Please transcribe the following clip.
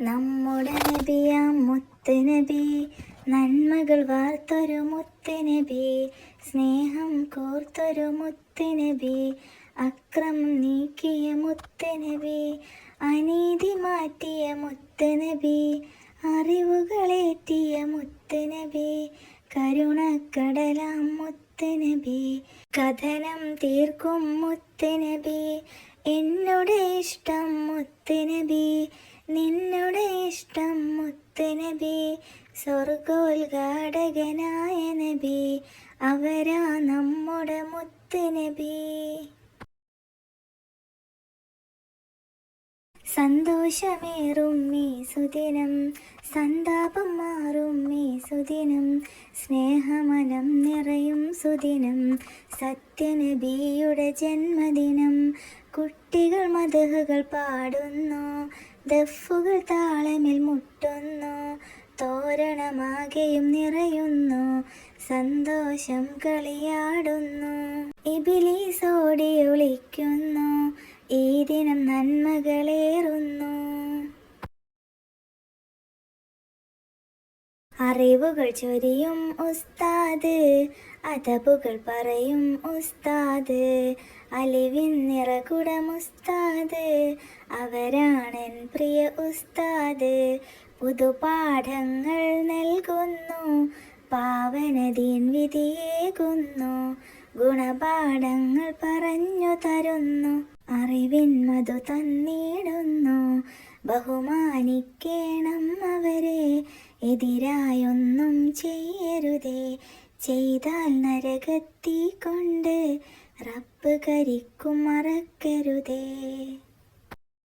നമ്മുടെ നബിയാം മുത്ത് നബി. നന്മകൾ വാർത്തൊരു മുത്ത് നബി. സ്നേഹം കോർത്തൊരു മുത്ത് നബി. അക്രമം നീക്കിയ മുത്ത് നബി. അനീതി മാറ്റിയ മുത്ത് നബി. അറിവുകളേറ്റിയ മുത്ത് നബി. കരുണക്കടലാം മുത്ത് നബി. കഥനം തീർക്കും മുത്ത് നബി. എന്നുടെ ഇഷ്ടം മുത്ത് നബി. നിന്നുടെ ഇഷ്ടം മുത്ത് നബി സ്വർഗോദ്ഘാടകനായ നബി അവരാ നമ്മുടെ മുത്തനബി. സന്തോഷമേറും ഈ സുദിനം സന്താപം മാറും ഈ സുദിനം സ്നേഹമനം നിറയും സുദിനം സത്യനബിയുടെ ജന്മദിനം. കുട്ടികൾ മതഹുകൾ പാടുന്നു ദഫുകൾ താളമിൽ മുട്ടുന്നു തോരണമാകെയും നിറയുന്നു സന്തോഷം കളിയാടുന്നു. ഇബിലീസോടി ഒളിക്കുന്നു ഈ ദിനം നന്മകളേറുന്നു. അറിവുകൾ ചൊരിയും ഉസ്താദ്. അതബുകൾ പറയും ഉസ്താദ്. അലിവിൻ നിറകുടം ഉസ്താദ്. അവരാണെൻ പ്രിയ ഉസ്താദ്. പുതുപാഠങ്ങൾ നൽകുന്നു. പാവനദീൻ വിധിയേകുന്നു. ഗുണപാഠങ്ങൾ പറഞ്ഞു തരുന്നു. അറിവിൻ മധു തന്നിടുന്നു. ബഹുമാനിക്കേണം അവരെ. എതിരായൊന്നും ചെയ്യരുതേ. ചെയ്താൽ നരകത്തി കൊണ്ട് റബ്ബ് കരിക്കും മറക്കരുതേ